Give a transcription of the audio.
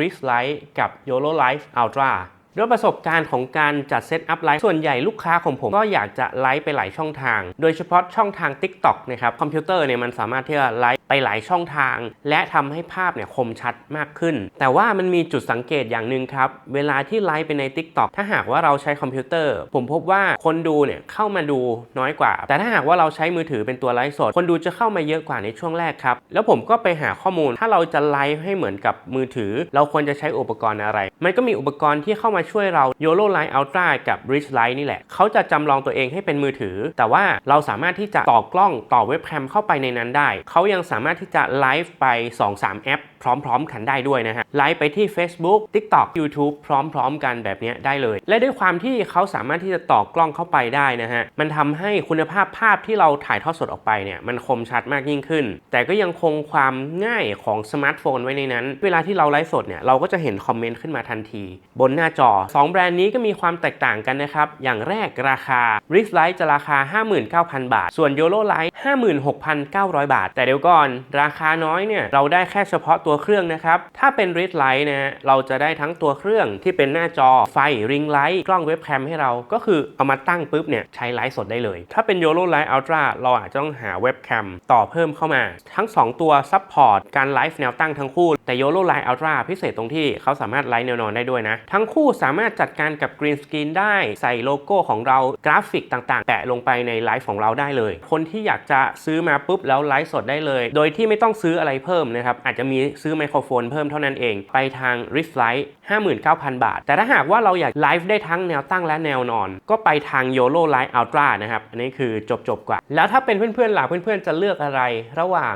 r i s Lite กับ YOLO Life Ultra ด้วยประสบการณ์ของการจัดเซตอัพไลฟ์ส่วนใหญ่ลูกค้าของผมก็อยากจะไลฟ์ไปหลายช่องทาง โดยเฉพาะช่องทาง TikTok นะครับคอมพิวเตอร์เนี่ยมันสามารถที่จะไลฟ์ ไปหลายช่องทาง และทำให้ภาพเนี่ยคมชัดมากขึ้น แต่ว่ามันมีจุดสังเกตอย่างหนึ่งครับ เวลาที่ไลฟ์ไปใน TikTok ถ้าหากว่าเราใช้คอมพิวเตอร์ ผมพบว่าคนดูเนี่ยเข้ามาดูน้อยกว่า แต่ถ้าหากว่าเราใช้มือถือเป็นตัวไลฟ์สด คนดูจะเข้ามาเยอะกว่าในช่วงแรกครับ แล้วผมก็ไปหาข้อมูลถ้าเราจะไลฟ์ให้เหมือนกับมือถือ เราควรจะใช้อุปกรณ์อะไร มันก็มีอุปกรณ์ที่เข้ามาช่วยเรา YOLO Light Ultra กับ Bridge Light นี่แหละ เขาจะจำลองตัวเองให้เป็นมือถือ แต่ว่าเราสามารถที่จะต่อกล้องต่อเว็บแคมเข้าไปในนั้นได้ เขายังสาามารถที่จะไลฟ์ไป 2-3 แอป พร้อม ๆ กันได้ด้วยนะฮะไลฟ์ไปที่ Facebook TikTok YouTube พร้อม ๆ กันแบบเนี้ยได้เลย และด้วยความที่เขาสามารถที่จะต่อกล้องเข้าไปได้นะฮะมันทำให้คุณภาพภาพที่เราถ่ายทอดสดออกไปเนี่ยมันคมชัดมากยิ่งขึ้น แต่ก็ยังคงความง่ายของสมาร์ทโฟนไว้ในนั้น เวลาที่เราไลฟ์สดเนี่ยเราก็จะเห็นคอมเมนต์ขึ้นมาทันที บนหน้าจอ 2 แบรนด์นี้ก็มีความแตกต่างกันนะครับ อย่างแรกราคา r i s Lite จะราคา 59,000 บาท ส่วน YOLO Lite 56,900 บาท แต่เดี๋ยวก่อนราคาน้อยเนี่ยเราได้แค่เฉพาะตัวเครื่องนะครับ ถ้าเป็น r i s Lite นะเราจะได้ทั้งตัวเครื่องที่เป็นหน้าจอไฟริงไลท์กล้องเว็บแคมให้เราก็คือเอามาตั้งปุ๊บเนี่ยใช้ไลฟ์สดได้เลย ถ้าเป็น YOLO Lite Ultra เราอาจจะต้องหาเว็บแคมต่อเพิ่มเข้ามา ทั้ง 2 ตัวซัพพอร์ตการไลฟ์แนวตั้งทั้งคู่แต่ YOLO Lite Ultra พิเศษตรงที่เขาสามารถไลฟ์แนวนอนได้ด้วยนะ ทั้งคู่สามารถจัดการกับกรีนสกรีนได้ใส่โลโก้ของเรากราฟิกต่างๆ แปะลงไปในไลฟ์ของเราได้เลย คนที่อยากจะซื้อมาปุ๊บแล้วไลฟ์สดได้เลยโดยที่ไม่ต้องซื้ออะไรเพิ่มนะครับ อาจจะมีซื้อไมโครโฟนเพิ่มเท่านั้นเอง ไปทาง Rift Lite 59,000 บาท แต่ถ้าหากว่าเราอยากไลฟ์ได้ทั้งแนวตั้งและแนวนอน ก็ไปทาง YOLO Lite Ultra นะครับ อันนี้คือจบๆกว่า แล้วถ้าเป็นเพื่อนๆหล่ะเพื่อนๆจะเลือกอะไรระหว่าง